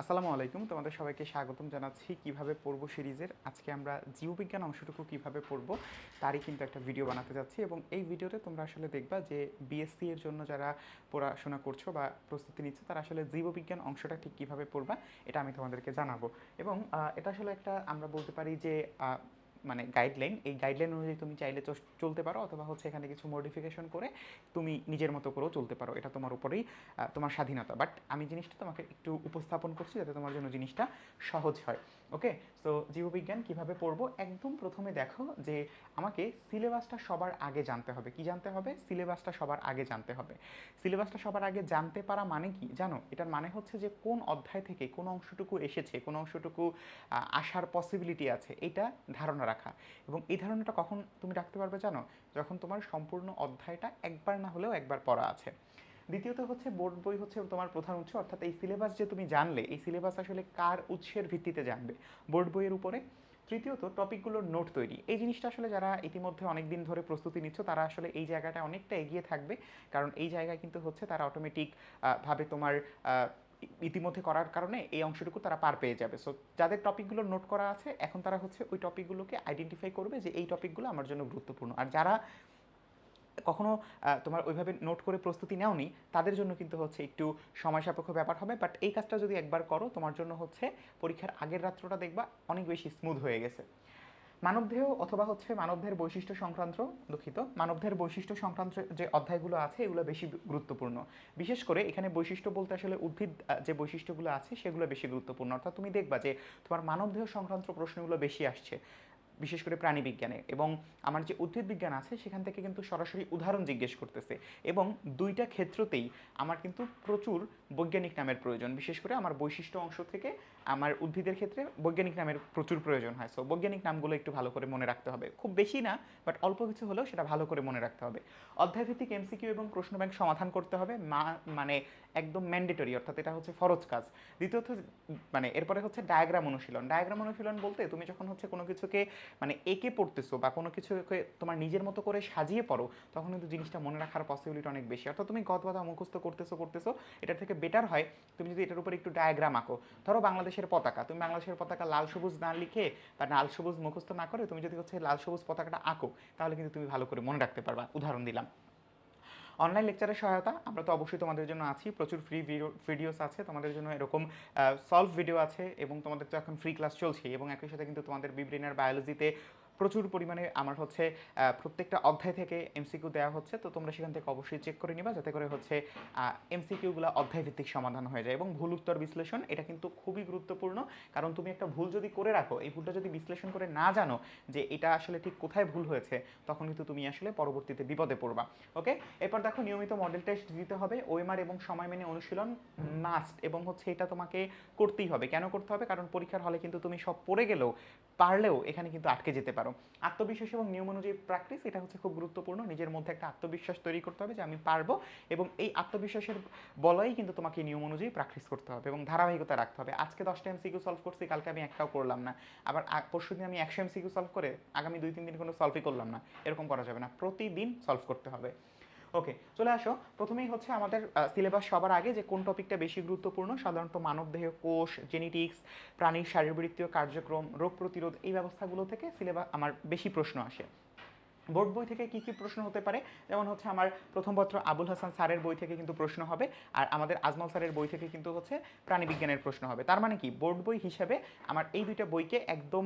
আসসালামু আলাইকুম। তোমাদের সবাইকে স্বাগতম জানাচ্ছি কীভাবে পড়ব সিরিজের। আজকে আমরা জীববিজ্ঞান অংশটুকু কীভাবে পড়ব তারই কিন্তু একটা ভিডিও বানাতে যাচ্ছি এবং এই ভিডিওতে তোমরা আসলে দেখবা যে বিএসসি এর জন্য যারা পড়াশোনা করছ বা প্রস্তুতি নিচ্ছ, তারা আসলে জীববিজ্ঞান অংশটা ঠিক কীভাবে পড়বা, এটা আমি তোমাদেরকে জানাব। এবং এটা আসলে একটা আমরা বলতে পারি যে মানে গাইডলাইন এই গাইডলাইন অনুযায়ী তুমি চাইলে চলতে পারো অথবা হচ্ছে এখানে কিছু মডিফিকেশন করে তুমি নিজের মতো করেও চলতে পারো। এটা তোমার উপরেই তোমার স্বাধীনতা। বাট আমি জিনিসটা তোমাকে একটু উপস্থাপন করছি যাতে তোমার জন্য জিনিসটা সহজ হয়। ওকে সো জীববিজ্ঞান কীভাবে পড়ব? একদম প্রথমে দেখো যে আমাকে সিলেবাসটা সবার আগে জানতে হবে। কি জানতে হবে? সিলেবাসটা সবার আগে জানতে হবে। সিলেবাসটা সবার আগে জানতে পারা মানে কি? জানো, এটার মানে হচ্ছে যে কোন অধ্যায় থেকে কোন অংশটুকু এসেছে, কোন অংশটুকু আসার পসিবিলিটি আছে। এটা ধারণা রাখা। এবং এই ধারণাটা কখন তুমি রাখতে পারবে জানো? যখন তোমার সম্পূর্ণ অধ্যায়টা একবার না হলেও একবার পড়া আছে। দ্বিতীয়ত হচ্ছে বোর্ড বই হচ্ছে তোমার প্রধান উৎস, অর্থাৎ এই সিলেবাস যে তুমি জানলে, এই সিলেবাস আসলে কার উৎসের ভিত্তিতে জানবে? বোর্ড বইয়ের উপরে। তৃতীয়ত টপিকগুলোর নোট তৈরি। এই জিনিসটা আসলে যারা ইতিমধ্যে অনেক দিন ধরে প্রস্তুতি নিচ্ছ, তারা আসলে এই জায়গাটা অনেকটা এগিয়ে থাকবে। কারণ এই জায়গায় কিন্তু হচ্ছে তারা অটোমেটিক ভাবে তোমার ইতিমধ্যে করার কারণে এই অংশটুকু তারা পার পেয়ে যাবে। সো যাদের টপিকগুলো নোট করা আছে, এখন তারা হচ্ছে ওই টপিকগুলোকে আইডেন্টিফাই করবে যে এই টপিকগুলো আমার জন্য গুরুত্বপূর্ণ। আর যারা কখনো তোমার ওইভাবে নোট করে প্রস্তুতি নেওনি, তাদের জন্য কিন্তু হচ্ছে একটু সময় সাপেক্ষ ব্যাপার হবে। বাট এই কাজটা যদি একবার করো, তোমার জন্য হচ্ছে পরীক্ষার আগের রাত্রটা দেখবা অনেক বেশি স্মুথ হয়ে গেছে। মানবদেহ অথবা হচ্ছে মানবদেহের বৈশিষ্ট্য সংক্রান্ত দুঃখিত, মানবদেহের বৈশিষ্ট্য সংক্রান্ত যে অধ্যায়গুলো আছে এগুলো বেশি গুরুত্বপূর্ণ। বিশেষ করে এখানে বৈশিষ্ট্য বলতে আসলে উদ্ভিদ যে বৈশিষ্ট্যগুলো আছে সেগুলো বেশি গুরুত্বপূর্ণ। অর্থাৎ তুমি দেখবা যে তোমার মানবদেহ সংক্রান্ত প্রশ্নগুলো বেশি আসছে, বিশেষ করে প্রাণী বিজ্ঞানে। এবং আমার যে উদ্ভিদ বিজ্ঞান আছে সেখান থেকে কিন্তু সরাসরি উদাহরণ জিজ্ঞেস করতেছে। এবং দুইটা ক্ষেত্রতেই আমার কিন্তু প্রচুর বৈজ্ঞানিক নামের প্রয়োজন। বিশেষ করে আমার বৈশিষ্ট্য অংশ থেকে আমার উদ্ভিদের ক্ষেত্রে বৈজ্ঞানিক নামের প্রচুর প্রয়োজন হয়। সো বৈজ্ঞানিক নামগুলো একটু ভালো করে মনে রাখতে হবে। খুব বেশি না বাট অল্প কিছু হলেও সেটা ভালো করে মনে রাখতে হবে। অধ্যায়ভিত্তিক এমসিকিউ এবং প্রশ্ন ব্যাংক সমাধান করতে হবে। মা- মানে একদম ম্যান্ডেটরি অর্থাৎ এটা হচ্ছে ফরজ কাজ। দ্বিতীয়ত মানে এরপরে হচ্ছে ডায়াগ্রাম অনুশীলন। ডায়াগ্রাম অনুশীলন বলতে তুমি যখন হচ্ছে কোনো কিছুকে মানে এঁকে পড়তেছো বা কোনো কিছুকে তোমার নিজের মতো করে সাজিয়ে পড়ো, তখন কিন্তু জিনিসটা মনে রাখার পসিবিলিটি অনেক বেশি। অর্থাৎ তুমি গদ বাধা মুখস্থ করতেছো করতেছো এটার থেকে বেটার হয় তুমি যদি এটার উপর একটু ডায়াগ্রাম আঁকো। ধরো বাংলাদেশের পতাকা, তুমি বাংলাদেশের পতাকা লাল সবুজ না লিখে বা লাল সবুজ মুখস্থ না করে তুমি যদি হচ্ছে লাল সবুজ পতাকাটা আঁকো, তাহলে কিন্তু তুমি ভালো করে মনে রাখতে পারবা। উদাহরণ দিলাম। অনলাইন লেকচারের সহায়তা, আমরা তো অবশ্যই তোমাদের জন্য আছি, প্রচুর ফ্রি ভিডিওস আছে, তোমাদের জন্য এরকম সলভ ভিডিও আছে, এবং তোমাদের তো এখন ফ্রি ক্লাস চলছে এবং একই সাথে কিন্তু তোমাদের বিব্রেনার বায়োলজিতে প্রচুর পরিমাণে আমার হচ্ছে প্রত্যেকটা অধ্যায় থেকে এমসিকিউ দেওয়া হচ্ছে, তো তোমরা সেখান থেকে অবশ্যই চেক করে নিবা যাতে করে হচ্ছে এমসিকিউগুলো অধ্যায় ভিত্তিক সমাধান হয়ে যায়। এবং ভুল উত্তর বিশ্লেষণ, এটা কিন্তু খুবই গুরুত্বপূর্ণ। কারণ তুমি একটা ভুল যদি করে রাখো, এই ভুলটা যদি বিশ্লেষণ করে না জানো যে এটা আসলে ঠিক কোথায় ভুল হয়েছে, তখন কিন্তু তুমি আসলে পরবর্তীতে বিপদে পড়বা। ওকে এরপর দেখো নিয়মিত মডেল টেস্ট দিতে হবে ওএমআর এবং সময় মেনে অনুশীলন মাস্ট এবং হচ্ছে এটা তোমাকে করতেই হবে। কেন করতে হবে? কারণ পরীক্ষার হলে কিন্তু তুমি সব পড়ে গেলেও, পারলেও এখানে কিন্তু আটকে যেতে পারো। আত্মবিশ্বাস এবং নিয়ম অনুযায়ী প্র্যাকটিস এটা হচ্ছে খুব গুরুত্বপূর্ণ। নিজের মধ্যে একটা আত্মবিশ্বাস তৈরি করতে হবে যে আমি পারব এবং এই আত্মবিশ্বাসের বলয়ই কিন্তু তোমাকে নিয়ম অনুযায়ী প্র্যাকটিস করতে হবে এবং ধারাবাহিকতা রাখতে হবে। আজকে দশটা এমসিকিউ সলভ করছি, কালকে আমি একটাও করলাম না। আবার পরশু দিন আমি একশো এমসিকিউ সলভ করে আগামী দুই, তিন দিন কোনো সলভই করলাম না। এরকম করা যাবে না। প্রতিদিন সলভ করতে হবে। ওকে চলে আসো। প্রথমেই হচ্ছে আমাদের সিলেবাস সবার আগে যে কোন টপিকটা বেশি গুরুত্বপূর্ণ, সাধারণত মানবদেহ কোষ জেনেটিক্স প্রাণীর শারীরবৃত্তীয় কার্যক্রম, রোগ প্রতিরোধ এই ব্যবস্থাগুলো থেকে সিলেবাস আমার বেশি প্রশ্ন আসে। বোর্ড বই থেকে কি কি প্রশ্ন হতে পারে? যেমন হচ্ছে আমার প্রথম পত্র আবুল হাসান স্যারের বই থেকে কিন্তু প্রশ্ন হবে, আর আমাদের আজমল স্যারের বই থেকে কিন্তু হচ্ছে প্রাণীবিজ্ঞানের প্রশ্ন হবে। তার মানে কি? বোর্ড বই হিসাবে আমার এই দুইটা বইকে একদম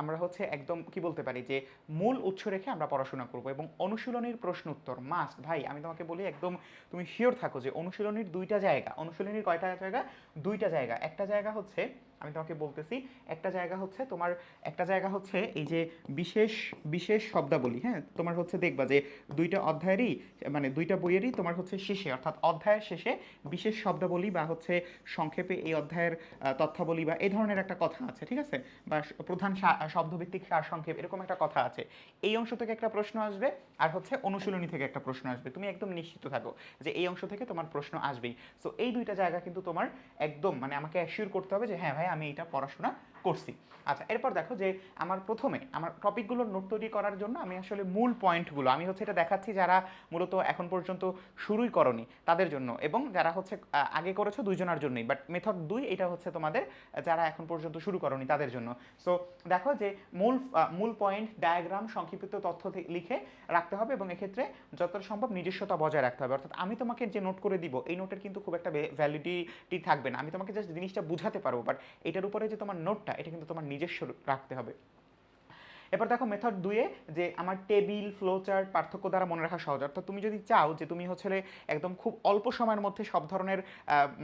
আমরা হচ্ছে একদম কি বলতে পারি যে, মূল উৎস রেখে আমরা পড়াশোনা করব এবং অনুশীলনীর প্রশ্ন উত্তর মাস্ট ভাই, আমি তোমাকে বলি একদম, তুমি শিওর থাকো যে অনুশীলনীর দুইটা জায়গা, অনুশীলনীর কয়টা জায়গা? দুইটা জায়গা। একটা জায়গা হচ্ছে আমি তোমাকে বলতেছি, একটা জায়গা হচ্ছে তোমার, একটা জায়গা হচ্ছে এই যে বিশেষ বিশেষ শব্দাবলী হ্যাঁ? তোমার হচ্ছে দেখবা যে দুইটা অধ্যায়েরই মানে দুইটা বইয়েরই তোমার হচ্ছে শেষে, অর্থাৎ অধ্যায়ের শেষে বিশেষ শব্দাবলী বা হচ্ছে সংক্ষেপে এই অধ্যায়ের তথ্যাবলী বা এই ধরনের একটা কথা আছে, ঠিক আছে? বা প্রধান শব্দভিত্তিক সার সংক্ষেপ, এরকম একটা কথা আছে। এই অংশ থেকে একটা প্রশ্ন আসবে আর হচ্ছে অনুশীলনী থেকে একটা প্রশ্ন আসবে। তুমি একদম নিশ্চিত থাকো যে এই অংশ থেকে তোমার প্রশ্ন আসবেই। সো এই দুইটা জায়গা কিন্তু তোমার একদম মানে আমাকে অ্যাসিওর করতে হবে যে হ্যাঁ ভাই আমি এটা পড়াশোনা করছি। আচ্ছা এরপর দেখো যে আমার প্রথমে আমার টপিকগুলোর নোট তৈরি করার জন্য আমি আসলে মূল পয়েন্টগুলো, আমি হচ্ছে এটা দেখাচ্ছি যারা মূলত এখন পর্যন্ত শুরুই করনি তাদের জন্য এবং যারা হচ্ছে আগে করেছ দুইজনার জন্যই বাট মেথড দুই এটা হচ্ছে তোমাদের যারা এখন পর্যন্ত শুরু করনি তাদের জন্য। সো দেখো যে মূল মূল পয়েন্ট ডায়াগ্রাম সংক্ষিপ্ত তথ্য লিখে রাখতে হবে এবং এক্ষেত্রে যতটা সম্ভব নিজস্বতা বজায় রাখতে হবে। অর্থাৎ আমি তোমাকে যে নোট করে দিব, এই নোটের কিন্তু খুব একটা ভ্যালিডিটি থাকবে না। আমি তোমাকে জাস্ট জিনিসটা বুঝাতে পারব বাট এটার উপরে যে তোমার নোটটা এটা কিন্তু তোমার নিজস্ব রাখতে হবে। এবার দেখো মেথড দুয়ে যে আমার টেবিল ফ্লো চার্ট পার্থক্য দ্বারা মনে রাখা সহজ। অর্থাৎ তুমি যদি চাও যে তুমি হচ্ছে একদম খুব অল্প সময়ের মধ্যে সব ধরনের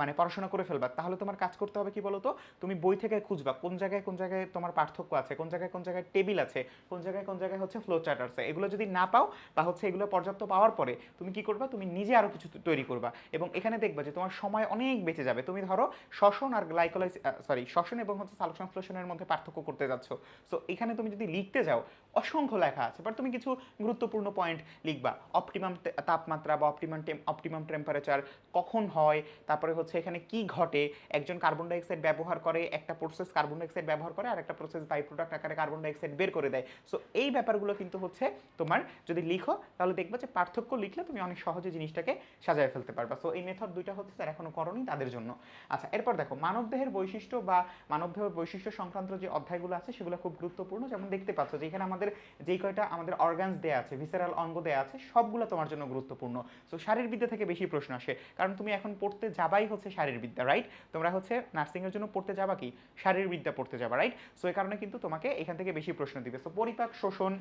মানে পড়াশোনা করে ফেলবা, তাহলে তোমার কাজ করতে হবে কি বলতো? তুমি বই থেকে খুঁজবা, কোন জায়গায় কোন জায়গায় তোমার পার্থক্য আছে, কোন জায়গায় কোন জায়গায় টেবিল আছে, কোন জায়গায় কোন জায়গায় হচ্ছে ফ্লো চার্ট আছে। এগুলো যদি না পাও বা হচ্ছে এগুলো পর্যাপ্ত পাওয়ার পরে তুমি কি করবা? তুমি নিজে আরও কিছু তৈরি করবা। এবং এখানে দেখবা যে তোমার সময় অনেক বেঁচে যাবে। তুমি ধরো শ্বসন আর গ্লাইকোলাইস সরি শ্বসন এবং হচ্ছে সালোক সংশ্লেষণের মধ্যে পার্থক্য করতে যাচ্ছ। সো এখানে তুমি যদি লিখতে যাও। অসংখ্য লেখা আছে বাট তুমি কিছু গুরুত্বপূর্ণ পয়েন্ট লিখবা। অপটিমাম তাপমাত্রা বা অপটিমাম অপটিমাম টেম্পারেচার কখন হয়, তারপরে হচ্ছে এখানে কি ঘটে, একজন কার্বন ডাইঅক্সাইড ব্যবহার করে, একটা প্রসেস কার্বন ডাইঅক্সাইড ব্যবহার করে আর একটা প্রসেস বাই প্রোডাক্ট আকারে কার্বন ডাইঅক্সাইড বের করে দেয়। সো এই ব্যাপারগুলো কিন্তু হচ্ছে তোমার যদি লিখো, তাহলে দেখবা যে পার্থক্য লিখলে তুমি অনেক সহজে জিনিসটাকে সাজায় ফেলতে পারবা। সো এই মেথড দুইটা হচ্ছে যারা এখনও করনি, তাদের জন্য। আচ্ছা এরপর দেখো, মানবদেহের বৈশিষ্ট্য বা মানবদেহের বৈশিষ্ট্য সংক্রান্ত যে অধ্যায়গুলো আছে, সেগুলো খুব গুরুত্বপূর্ণ। যেমন দেখতে পাচ্ছ যে এখানে আমাদের যেই কয়টা আমাদের অর্গানস দেয়া আছে ভিসারাল অঙ্গ দেয়া আছে, সবগুলো তোমার জন্য গুরুত্বপূর্ণ। সো শারীরবিদ্যা থেকে বেশি প্রশ্ন আসে। কারণ তুমি এখন পড়তে যাবাই হচ্ছে শারীরবিদ্যা রাইট তোমরা হচ্ছে নার্সিংয়ের জন্য পড়তে যাবা কি? শারীরবিদ্যা পড়তে যাবা রাইট সো এই কারণে কিন্তু তোমাকে এখান থেকে বেশি প্রশ্ন দিবে। সো পরিপাক শোষণ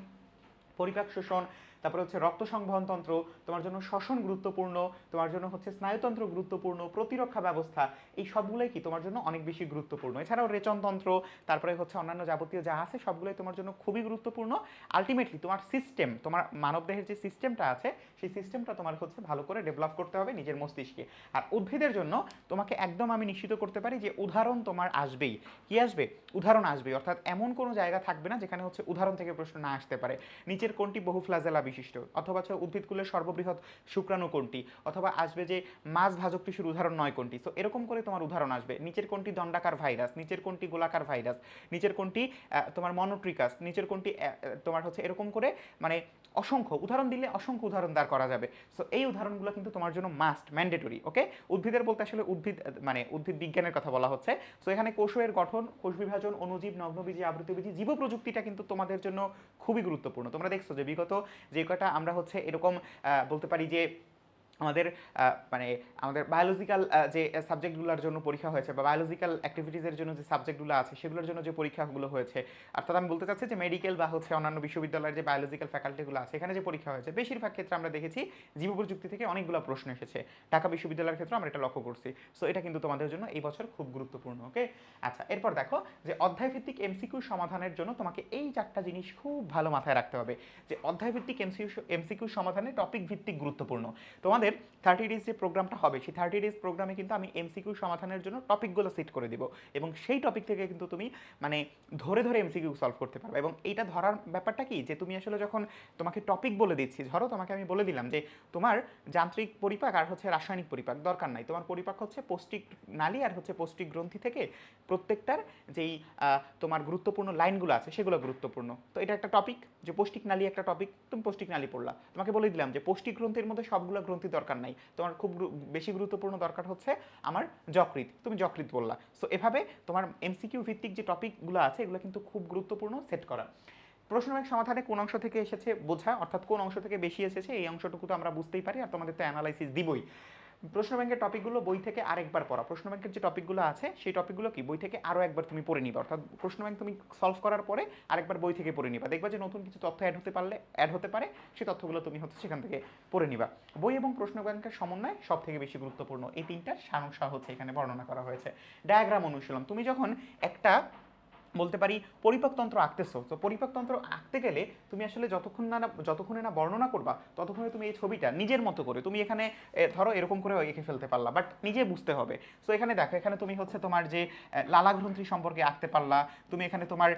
পরিপাক শোষণ তারপরে হচ্ছে রক্ত সংবহন তন্ত্র, তোমার জন্য শ্বসন গুরুত্বপূর্ণ, তোমার জন্য হচ্ছে স্নায়ুতন্ত্র গুরুত্বপূর্ণ, প্রতিরক্ষা ব্যবস্থা, এই সবগুলোই কি তোমার জন্য অনেক বেশি গুরুত্বপূর্ণ। এছাড়াও রেচনতন্ত্র তারপরে হচ্ছে অন্যান্য যাবতীয় যা আছে সবগুলোই তোমার জন্য খুবই গুরুত্বপূর্ণ। আলটিমেটলি তোমার সিস্টেম তোমার মানবদেহের যে সিস্টেমটা আছে, সেই সিস্টেমটা তোমার হচ্ছে ভালো করে ডেভেলপ করতে হবে নিজের মস্তিষ্কে। আর উদ্ভিদের জন্য তোমাকে একদম আমি নিশ্চিত করতে পারি যে উদাহরণ তোমার আসবেই। কি আসবে? উদাহরণ আসবে অর্থাৎ এমন কোনো জায়গা থাকবে না যেখানে হচ্ছে উদাহরণ থেকে প্রশ্ন না আসতে পারে। নিচের কোনটি বহু ফ্লাজেলা বিশিষ্ট অথবা হচ্ছে উদ্ভিদকুলের সর্ববৃহৎ শুক্রাণু কোনটি? অথবা আসবে যে মাছ ভাজক টিস্যুর উদাহরণ নয় কোনটি? সো এরকম করে তোমার উদাহরণ আসবে। নিচের কোনটি দণ্ডাকার ভাইরাস? নিচের কোনটি গোলাকার ভাইরাস? নিচের কোনটি তোমার মনোট্রিকাস নিচের কোনটি তোমার হচ্ছে এরকম করে মানে অসংখ্য, উদাহরণ দিলে অসংখ্য উদাহরণ দাঁড় করা যাবে। সো এই উদাহরণগুলো কিন্তু তোমার জন্য মাস্ট ম্যান্ডেটরি ওকে উদ্ভিদের বলতে আসলে উদ্ভিদ মানে উদ্ভিদ বিজ্ঞানের কথা বলা হচ্ছে। সো এখানে কোষের গঠন, কোষ বিভাজন, অণুজীব, নগ্নবীজি, আবৃতবীজি জীব প্রযুক্তিটা কিন্তু তোমাদের জন্য খুবই গুরুত্বপূর্ণ। তোমরা দেখছ যে বিগত যে কটা আমরা হচ্ছে এরকম বলতে পারি যে আমাদের মানে আমাদের বায়োলজিক্যাল যে সাবজেক্টগুলোর জন্য পরীক্ষা হয়েছে বা বায়োলজিক্যাল অ্যাক্টিভিটিসের জন্য যে সাবজেক্টগুলো আছে সেগুলোর জন্য যে পরীক্ষাগুলো হয়েছে। অর্থাৎ আমি বলতে চাচ্ছি যে মেডিকেল বা হচ্ছে অন্যান্য বিশ্ববিদ্যালয়ের যে বায়োলজিক্যাল ফ্যাকাল্টিগুলো আছে, এখানে যে পরীক্ষা হয়েছে, বেশিরভাগ ক্ষেত্রে আমরা দেখেছি জীব প্রযুক্তি থেকে অনেকগুলো প্রশ্ন এসেছে। ঢাকা বিশ্ববিদ্যালয়ের ক্ষেত্রে আমরা এটা লক্ষ্য করছি। সো এটা কিন্তু তোমাদের জন্য এই বছর খুব গুরুত্বপূর্ণ ওকে আচ্ছা এরপর দেখো যে অধ্যায়ভিত্তিক এমসিকিউ সমাধানের জন্য তোমাকে এই চারটা জিনিস খুব ভালো মাথায় রাখতে হবে। যে অধ্যায়ভিত্তিক এমসিকিউ এমসিকিউ সমাধানে টপিক ভিত্তিক গুরুত্বপূর্ণ। তোমাদের থার্টি ডেজ যে প্রোগ্রামটা হবে, সেই থার্টি ডেজ প্রোগ্রামে কিন্তু আমি এমসিকিউ সমাধানের জন্য টপিকগুলো সেট করে দিব এবং সেই টপিক থেকে কিন্তু তুমি মানে ধরে ধরে এমসিকিউ সলভ করতে পারবে এবং এইটা ধরার ব্যাপারটা কি? যে তুমি আসলে যখন তোমাকে টপিক বলে দিচ্ছি, ধরো তোমাকে আমি বলে দিলাম যে তোমার যান্ত্রিক পরিপাক আর হচ্ছে রাসায়নিক পরিপাক দরকার নাই। তোমার পরিপাক হচ্ছে পৌষ্টিক নালী আর হচ্ছে পৌষ্টিক গ্রন্থি থেকে প্রত্যেকটার যেই তোমার গুরুত্বপূর্ণ লাইনগুলো আছে সেগুলো গুরুত্বপূর্ণ। তো এটা একটা টপিক যে পৌষ্টিক নালী একটা টপিক তুমি পৌষ্টিক নালী পড়লা। তোমাকে বলে দিলাম যে পৌষ্টিক গ্রন্থির মধ্যে সবগুলো গ্রন্থি দরকার নাই। তোমার খুব বেশি গুরুত্বপূর্ণ দরকার হচ্ছে আমার যকৃত তুমি যকৃত বললা। সো এভাবে তোমার এমসিকিউ ভিত্তিক যে টপিকগুলো আছে, এগুলো কিন্তু খুব গুরুত্বপূর্ণ সেট করা। প্রশ্ন ব্যাংক সমাধানে কোন অংশ থেকে এসেছে বোঝা, অর্থাৎ কোন অংশ থেকে বেশি এসেছে, এই অংশটুকু তো আমরা বুঝতেই পারি, আর তোমাদের তো অ্যানালাইসিস দিবই। প্রশ্ন ব্যাংকের টপিকগুলো বই থেকে আরেকবার পড়া। প্রশ্ন ব্যাংকের যে টপিকগুলো আছে, সেই টপিকগুলো কি? বই থেকে আরও একবার তুমি পড়ে নিবা। অর্থাৎ প্রশ্ন ব্যাংক তুমি সলভ করার পরে আরেকবার বই থেকে পড়ে নিবা। দেখবা যে নতুন কিছু তথ্য অ্যাড হতে পারলে অ্যাড হতে পারে সেই তথ্যগুলো তুমি হচ্ছে সেখান থেকে পড়ে নিবা। বই এবং প্রশ্ন ব্যাংকের সমন্বয় সব থেকে বেশি গুরুত্বপূর্ণ। এই তিনটার সারাংশ হচ্ছে এখানে বর্ণনা করা হয়েছে। ডায়াগ্রাম অনুশীলন। তুমি যখন একটা বলতে পারি পরিপাকতন্ত্র আঁকতেছো তো পরিপাকতন্ত্র আঁকতে গেলে তুমি আসলে যতক্ষণ না যতক্ষণে না বর্ণনা করবা, ততক্ষণে তুমি এই ছবিটা নিজের মতো করে, তুমি এখানে ধরো এরকম করে এঁকে ফেলতে পারলা বাট নিজে বুঝতে হবে। সো এখানে দেখো, এখানে তুমি হচ্ছে তোমার যে লালাগ্রন্থি সম্পর্কে আঁকতে পারলা, তুমি এখানে তোমার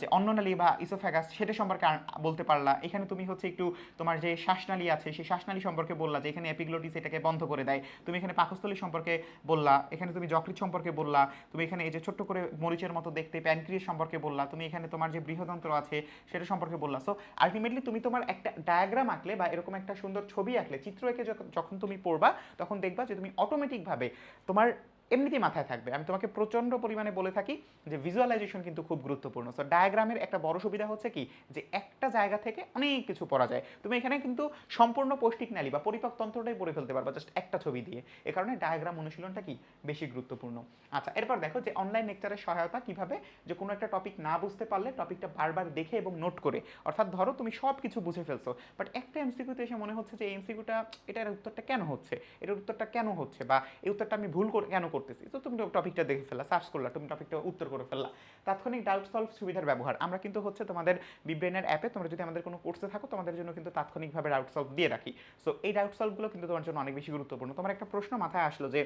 যে অন্ননালী বা ইসোফ্যাগাস সেটা সম্পর্কে বলতে পারলা, এখানে তুমি হচ্ছে একটু তোমার যে শ্বাসনালী আছে, সেই শ্বাসনালী সম্পর্কে বললা, যে এখানে এপিগ্লোটিস এটাকে বন্ধ করে দেয়। তুমি এখানে পাকস্থলী সম্পর্কে বললা, এখানে তুমি যকৃত সম্পর্কে বললা, তুমি এখানে এই যে ছোট্ট করে মরিচের মতো দেখতে, প্যানক্রিয়াস সিরিজ সম্পর্কে বললা, তুমি এখানে তোমার যে বৃহদন্ত্র আছে সেটা সম্পর্কে বললা। সো আলটিমেটলি তুমি তোমার একটা ডায়াগ্রাম আঁকলে বা এরকম একটা সুন্দর ছবি আঁকলে, চিত্র এঁকে যখন- তুমি পড়বা, তখন দেখবা যে তুমি অটোমেটিকভাবে তোমার এমনিতেই মাথায় থাকবে। আমি তোমাকে প্রচণ্ড পরিমাণে বলে থাকি যে ভিজুয়ালাইজেশন কিন্তু খুব গুরুত্বপূর্ণ। সো ডায়াগ্রামের একটা বড় সুবিধা হচ্ছে কি? যে একটা জায়গা থেকে অনেক কিছু পড়া যায়। তুমি এখানে কিন্তু সম্পূর্ণ পৌষ্টিক নালী বা পরিপাক তন্ত্রটাই পড়ে ফেলতে পারবা জাস্ট একটা ছবি দিয়ে। এ কারণে ডায়াগ্রাম অনুশীলনটা কি? বেশি গুরুত্বপূর্ণ। আচ্ছা এরপর দেখো যে অনলাইন লেকচারের সহায়তা কীভাবে? যে কোনো একটা টপিক না বুঝতে পারলে টপিকটা বারবার দেখে এবং নোট করে। অর্থাৎ ধরো তুমি সব কিছু বুঝে ফেলছো বাট একটা এমসিকিউতে এসে মনে হচ্ছে যে এমসিকিউটা এটার উত্তরটা কেন হচ্ছে? এটার উত্তরটা কেন হচ্ছে? বা এই উত্তরটা আমি ভুল কেন করতেছি তো তুমি টপিকটা দেখে ফেললা সার্চ করলা, তুমি টপিকটা উত্তর করে ফেললা। তাৎক্ষণিক ডাউট সলভ সুবিধার ব্যবহার। আমরা কিন্তু হচ্ছে তোমাদের বিব্রেনের অ্যাপে তোমরা যদি আমাদের কোনো কোর্সে থাকো, তোমাদের জন্য কিন্তু তাৎক্ষণিকভাবে ডাউট সলভ দিয়ে রাখি। সো এই ডাউট সলভগুলো কিন্তু তোমার জন্য অনেক বেশি গুরুত্বপূর্ণ। তোমার একটা প্রশ্ন মাথায় আসলো যে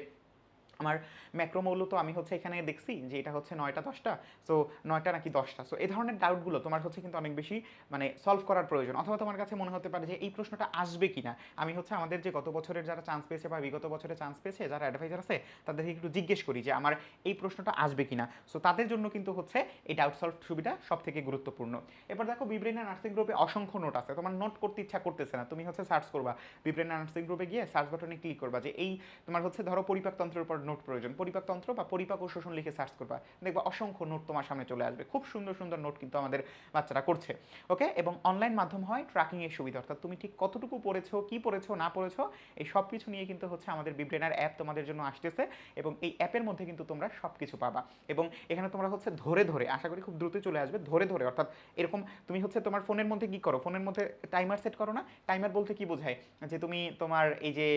আমার ম্যাক্রোমৌল তো আমি হচ্ছে এখানে দেখছি যে এটা হচ্ছে নয়টা, দশটা সো নয়টা নাকি দশটা। সো এই ধরনের ডাউটগুলো তোমার হচ্ছে কিন্তু অনেক বেশি মানে সলভ করার প্রয়োজন। অথবা তোমার কাছে মনে হতে পারে যে এই প্রশ্নটা আসবে কিনা? আমি হচ্ছে আমাদের যে গত বছরের যারা চান্স পেয়েছে বা বিগত বছরে চান্স পেয়েছে, যারা অ্যাডভাইজার আছে, তাদেরকে একটু জিজ্ঞেস করি যে আমার এই প্রশ্নটা আসবে কিনা? সো তাদের জন্য কিন্তু হচ্ছে এই ডাউট সলভ সুবিধা সব থেকে গুরুত্বপূর্ণ। এবার দেখো বিব্রেনা নার্সিং গ্রুপে অসংখ্য নোট আছে। তোমার নোট করতে ইচ্ছা করতেছে না। তুমি হচ্ছে সার্চ করবা। বিব্রেনা নার্সিং গ্রুপে গিয়ে সার্চ বাটনে ক্লিক করবা যে এই তোমার হচ্ছে ধরো পরিপাকতন্ত্রের উপর নোট প্রয়োজন। পরিপাকতন্ত্র বা পরিপাক ও শোষণ লিখে সার্চ করবা। দেখবা অসংখ্য নোট তোমার সামনে চলে আসবে। খুব সুন্দর সুন্দর নোট কিন্তু আমাদের বাচ্চারা করছে। ওকে? এবং অনলাইন মাধ্যম হয় ট্র্যাকিং এর সুবিধা। অর্থাৎ তুমি ঠিক কতটুকু পড়েছো, কি পড়েছো, না পড়েছো, এই সব কিছু নিয়ে কিন্তু হচ্ছে আমাদের বিব্রেনার অ্যাপ তোমাদের জন্য আসতেছে এবং এই অ্যাপের মধ্যে কিন্তু তোমরা সব কিছু পাবা। এবং এখানে তোমরা হচ্ছে ধরে ধরে, আশা করি খুব দ্রুত চলে আসবে, ধরে ধরে। অর্থাৎ এরকম তুমি হচ্ছে তোমার ফোনের মধ্যে কি করো? ফোনের মধ্যে টাইমার সেট করো না? টাইমার বলতে কি বোঝায়? যে তুমি তোমার এই যে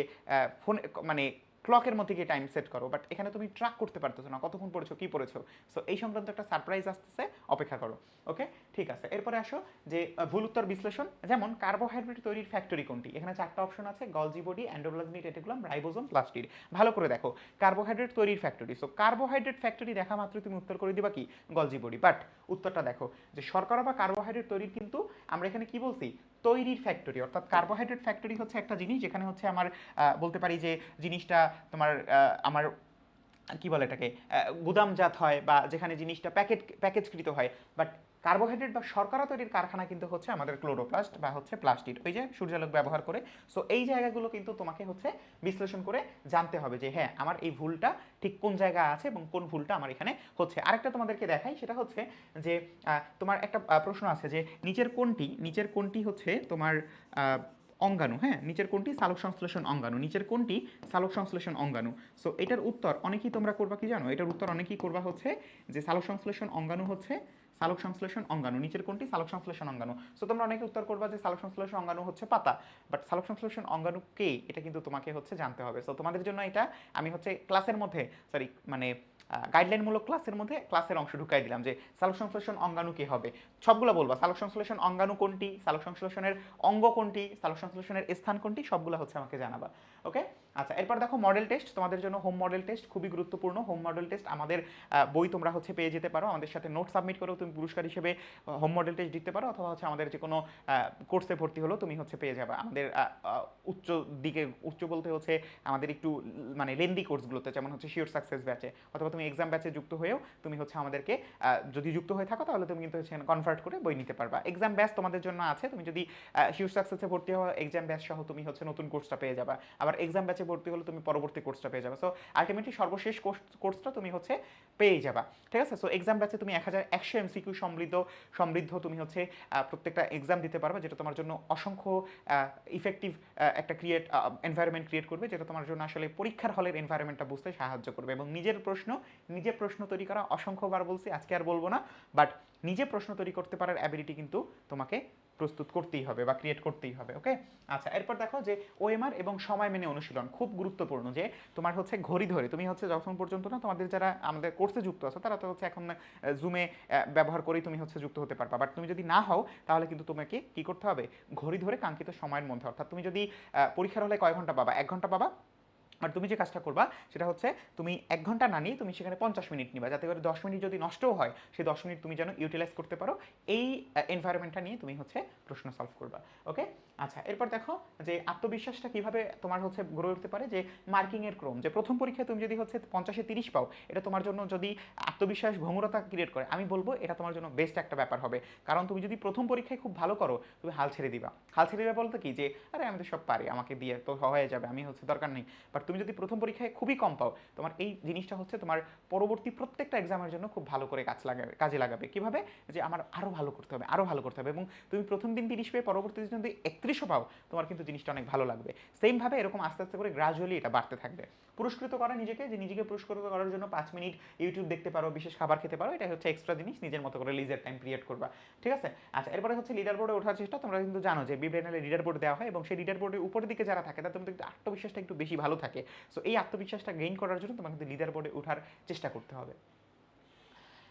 ফোন মানে ক্লকের মধ্যে গিয়ে টাইম সেট করো বাট এখানে তুমি ট্র্যাক করতে পারতেছো না, কতক্ষণ পড়েছো, কি পড়েছো। সো এই সংক্রান্ত একটা সারপ্রাইজ আসতেছে, অপেক্ষা করো ওকে ঠিক আছে, এরপরে আসো যে ভুল উত্তর বিশ্লেষণ, যেমন কার্বোহাইড্রেট তৈরির ফ্যাক্টরি কোনটি? এখানে চারটা অপশন আছে Golgi body endoplasmic reticulum ribosome plastid ভালো করে দেখো কার্বোহাইড্রেট তৈরির ফ্যাক্টরি সো কার্বোহাইড্রেট ফ্যাক্টরি দেখা মাত্র তুমি উত্তর করে দিবা কি? গলজি বডি বাট উত্তরটা দেখো, যে শর্করা বা কার্বোহাইড্রেট তৈরির কিন্তু আমরা এখানে কি বলছি? তৈরির ফ্যাক্টরি অর্থাৎ কার্বোহাইড্রেট ফ্যাক্টরি হচ্ছে একটা জিনিস, যেখানে হচ্ছে আমার বলতে পারি যে জিনিসটা তোমার আমার কি বলে এটাকে গুদামজাত হয় বা যেখানে জিনিসটা প্যাকেট, প্যাকেজকৃত হয় বাট কার্বোহাইড্রেট বা শর্করা তৈরির কারখানা কিন্তু হচ্ছে আমাদের ক্লোরোপ্লাস্ট বা হচ্ছে প্লাস্টিড ওই যে সূর্যালোক ব্যবহার করে। সো এই জায়গাগুলো কিন্তু তোমাকে হচ্ছে বিশ্লেষণ করে জানতে হবে যে হ্যাঁ আমার এই ভুলটা ঠিক কোন জায়গা আছে এবং কোন ভুলটা আমার এখানে হচ্ছে। আরেকটা তোমাদেরকে দেখাই, সেটা হচ্ছে যে তোমার একটা প্রশ্ন আছে যে, নিচের কোনটি নিচের কোনটি হচ্ছে তোমার অঙ্গাণু হ্যাঁ? নিচের কোনটি? সালোক সংশ্লেষণ অঙ্গাণু। নিচের কোনটি? সালোক সংশ্লেষণ অঙ্গাণু। সো এটার উত্তর অনেকেই তোমরা করবা কি জানো? এটার উত্তর অনেকেই করবা হচ্ছে যে সালোক সংশ্লেষণ অঙ্গাণু হচ্ছে সালোক সংশ্লেষণ অঙ্গাণু। নিচের কোনটি? সালোক সংশ্লেষণ অঙ্গাণু। সো তোমরা অনেকে উত্তর করবা যে সালোক সংশ্লেষণ অঙ্গাণু হচ্ছে পাতা। বাট সালোক সংশ্লেষণ অঙ্গাণু কে এটা কিন্তু তোমাকে হচ্ছে জানতে হবে। সো তোমাদের জন্য এটা আমি হচ্ছে ক্লাসের মধ্যে সরি মানে গাইডলাইনমূলক ক্লাসের মধ্যে ক্লাসের অংশ ঢুকাই দিলাম যে সালোক সংশ্লেষণ অঙ্গাণু কি হবে। সবগুলো বলবা, সালোক সংশ্লেষণ অঙ্গাণু কোনটি, সালোক সংশ্লেষণের অঙ্গ কোনটি, সালোক সংশ্লেষণের স্থান কোনটি, সবগুলো হচ্ছে আমাকে জানাবা। ওকে আচ্ছা এরপর দেখো মডেল টেস্ট তোমাদের জন্য হোম মডেল টেস্ট খুবই গুরুত্বপূর্ণ। হোম মডেল টেস্ট আমাদের বই তোমরা হচ্ছে পেয়ে যেতে পারো। আমাদের সাথে নোট সাবমিট করেও তুমি পুরস্কার হিসেবে হোম মডেল টেস্ট দিতে পারো। অথবা হচ্ছে আমাদের যে কোনো কোর্সে ভর্তি হলেও তুমি হচ্ছে পেয়ে যাবে। আমাদের উচ্চ দিকে, উচ্চ বলতে হচ্ছে আমাদের একটু মানে লেন্দি কোর্সগুলোতে যেমন হচ্ছে শিওর সাকসেস ব্যাচে অথবা তুমি এক্সাম ব্যাচে যুক্ত হয়েও তুমি হচ্ছে আমাদেরকে যদি যুক্ত হয়ে থাকো, তাহলে তুমি কিন্তু হচ্ছে কনভার্ট করে বই নিতে পারবা। এক্সাম ব্যাচ তোমাদের জন্য আছে। তুমি যদি শিওর সাকসেসে ভর্তি হওয়া এক্সাম ব্যাচ সহ তুমি হচ্ছে নতুন কোর্সটা পেয়ে যাবা। আবার এক্সাম ব্যাচে ভর্তি হলে তুমি পরবর্তী কোর্সটা পেয়ে যাবে। সো আলটিমেটলি সর্বশেষ কোর্সটা তুমি হচ্ছে পেয়ে যাবা। ঠিক আছে? সো এক্সাম ব্যাচে তুমি এক হাজার একশো এমসিকিউ সমৃদ্ধ সমৃদ্ধ তুমি হচ্ছে প্রত্যেকটা এক্সাম দিতে পারবে, যেটা তোমার জন্য অসংখ্য ইফেক্টিভ একটা ক্রিয়েট এনভায়রনমেন্ট ক্রিয়েট করবে, যেটা তোমার জন্য আসলে পরীক্ষার হলের এনভায়রনমেন্টটা বুঝতে সাহায্য করবে। এবং নিজের প্রশ্ন, নিজে প্রশ্ন তৈরি করা অসংখ্যবার বলছি, আজকে আর বলব না বাট নিজে প্রশ্ন তৈরি করতে পারার অ্যাবিলিটি কিন্তু তোমাকে প্রস্তুত করতেই হবে বা ক্রিয়েট করতেই হবে ওকে আচ্ছা এরপর দেখো যে ওএমআর এবং সময় মেনে অনুশীলন খুব গুরুত্বপূর্ণ যে তোমার হচ্ছে ঘড়ি ধরে, তুমি হচ্ছে যখন পর্যন্ত না তোমাদের যারা আমাদের কোর্সে যুক্ত আছে, তারা তো হচ্ছে এখন জুমে ব্যবহার করেই তুমি হচ্ছে যুক্ত হতে পারবা। বাট তুমি যদি না হও, তাহলে কিন্তু তোমাকে কি করতে হবে? ঘড়ি ধরে কাঙ্ক্ষিত সময়ের মধ্যে, অর্থাৎ তুমি যদি পরীক্ষার হলে কয় ঘণ্টা পাবা? এক ঘণ্টা পাবা? আর তুমি যে কাজটা করবা, সেটা হচ্ছে তুমি এক ঘণ্টা না নিয়ে তুমি সেখানে পঞ্চাশ মিনিট নিবা। যাতে করে দশ মিনিট যদি নষ্টও হয়, সেই দশ মিনিট তুমি যেন ইউটিলাইজ করতে পারো। এই এনভায়রনমেন্টটা নিয়ে তুমি হচ্ছে প্রশ্ন সলভ করবা। ওকে আচ্ছা এরপর দেখো যে আত্মবিশ্বাসটা কীভাবে তোমার হচ্ছে গড়ে উঠতে পারে, যে মার্কিং এর ক্রম। যে প্রথম পরীক্ষায় তুমি যদি হচ্ছে পঞ্চাশে তিরিশ পাও, এটা তোমার জন্য যদি আত্মবিশ্বাস ভঙ্গুরতা ক্রিয়েট করে, আমি বলব এটা তোমার জন্য বেস্ট একটা ব্যাপার হবে। কারণ তুমি যদি প্রথম পরীক্ষায় খুব ভালো করো, তুমি হাল ছেড়ে দিবা। হাল ছেড়ে দিবা বলতে কি? যে, আরে, আমি তো সব পারি, আমাকে দিয়ে তো হয়ে যাবে, আমি হচ্ছে দরকার নেই। বাট তুমি যদি প্রথম পরীক্ষায় খুবই কম পাও, তোমার এই জিনিসটা হচ্ছে তোমার পরবর্তী প্রত্যেকটা এক্সামের জন্য খুব ভালো করে কাজ লাগাবে কাজে লাগাবে। কীভাবে? যে আমার আরও ভালো করতে হবে আরও ভালো করতে হবে এবং তুমি প্রথম দিন তিরিশ পেয়ে পরবর্তী দিন যদি একত্রিশও পাও, তোমার কিন্তু জিনিসটা অনেক ভালো লাগবে। সেমভাবে এরকম আস্তে আস্তে করে গ্রাজুয়ালি এটা বাড়তে থাকবে। পুরস্কৃত করা নিজেকে, যে নিজেকে পুরস্কৃত করার জন্য পাঁচ মিনিট ইউটিউব দেখতে পারো, বিশেষ খাবার খেতে পারো এটা হচ্ছে এক্সট্রা জিনিস, নিজের মতো করে লিজার টাইম ক্রিয়েট করবা। ঠিক আছে? আচ্ছা এরপরে হচ্ছে লিডার বোর্ডে ওঠার চেষ্টা, তোমরা কিন্তু জানো যে বিব্রেনালে লিডার বোর্ড দেওয়া হয় এবং সেই লিডার বোর্ডের উপরের দিকে যারা থাকে, তাদের কিন্তু আত্মবিশ্বাসটা একটু বেশি ভালো থাকে। সো এই আত্মবিশ্বাসটা গেইন করার জন্য তোমাকে লিডার বোর্ডে ওঠার চেষ্টা করতে হবে।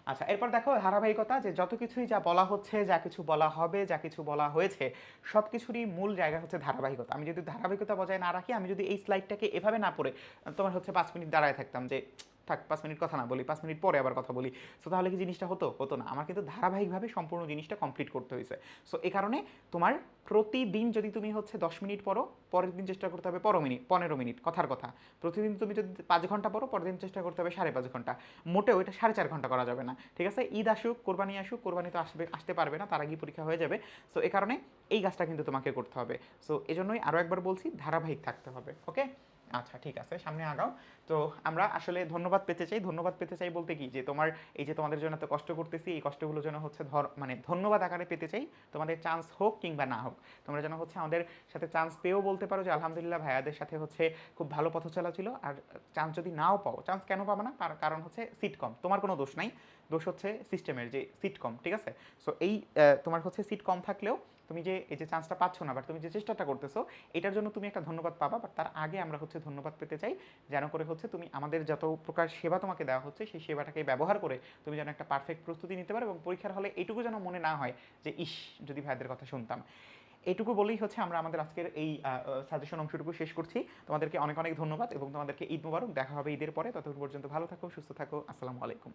আচ্ছা এরপর দেখো ধারাবাহিকতা, যে যত কিছুই যা বলা হচ্ছে, যা কিছু বলা হবে, যা কিছু বলা হয়েছে, সব কিছুরই মূল জায়গা হচ্ছে ধারাবাহিকতা। আমি যদি ধারাবাহিকতা বজায় না রাখি, আমি যদি এই স্লাইডটাকে এভাবে না পড়ে, তোমার হচ্ছে পাঁচ মিনিট দাঁড়ায় থাকতাম যে থাক, পাঁচ মিনিট কথা না বলি, পাঁচ মিনিট পরে আবার কথা বলি। সো তাহলে কি জিনিসটা হতো? হতো না। আমার কিন্তু ধারাবাহিকভাবে সম্পূর্ণ জিনিসটা কমপ্লিট করতে হয়েছে। সো এই কারণে তোমার প্রতিদিন যদি তুমি হচ্ছে দশ মিনিট পড়ো, পরের দিন চেষ্টা করতে হবে পনেরো মিনিট পনেরো মিনিট, কথার কথা। প্রতিদিন তুমি যদি পাঁচ ঘণ্টা পড়ো, পরের দিন চেষ্টা করতে হবে সাড়ে পাঁচ ঘণ্টা। মোটেও এটা সাড়ে চার ঘণ্টা করা যাবে না। ঠিক আছে? ঈদ আসুক, কোরবানি আসুক, কোরবানি তো আসবে, আসতে পারবে না, তার আগেই পরীক্ষা হয়ে যাবে। সো এ কারণে এই কাজটা কিন্তু তোমাকে করতে হবে। সো এজন্যই আরও একবার বলছি, ধারাবাহিক থাকতে হবে ওকে আচ্ছা ঠিক আছে, সামনে আগাও। তো আমরা আসলে ধন্যবাদ পেতে চাই, ধন্যবাদ পেতে চাই বলতে কি? যে তোমার, এই যে তোমাদের জন্য এত কষ্ট করতেছি, এই কষ্টগুলো যেন হচ্ছে ধর মানে ধন্যবাদ আকারে পেতে চাই, তোমাদের চান্স হোক কিংবা না হোক। তোমরা যেন হচ্ছে আমাদের সাথে চান্স পেয়েও বলতে পারো যে আলহামদুলিল্লাহ ভাইয়াদের সাথে হচ্ছে খুব ভালো পথ চলা ছিল। আর চান্স যদি নাও পাও চান্স কেন পাবো না? তার কারণ হচ্ছে সিট কম তোমার কোনো দোষ নাই। দোষ হচ্ছে সিস্টেমের যে সিট কম ঠিক আছে? সো এই তোমার হচ্ছে সিট কম থাকলেও তুমি যে, এই যে চান্সটা পাচ্ছ না বাট তুমি যে চেষ্টাটা করতেছো, এটার জন্য তুমি একটা ধন্যবাদ পাবা বাট তার আগে আমরা হচ্ছে ধন্যবাদ পেতে চাই, যেন করে হচ্ছে তুমি আমাদের যত প্রকার সেবা তোমাকে দেওয়া হচ্ছে, সেই সেবাটাকে ব্যবহার করে তুমি যেন একটা পারফেক্ট প্রস্তুতি নিতে পারো, এবং পরীক্ষার হলে এটুকু যেন মনে না হয় যে, ইস, যদি ভাইদের কথা শুনতাম। এইটুকু বলেই হচ্ছে আমরা আমাদের আজকের এই সাজেশন অংশটুকু শেষ করছি। তোমাদেরকে অনেক অনেক ধন্যবাদ এবং তোমাদেরকে ঈদ মোবারক, দেখা হবে ঈদের পরে, ততক্ষণ পর্যন্ত ভালো থাকো, সুস্থ থাকো, আসসালামু আলাইকুম।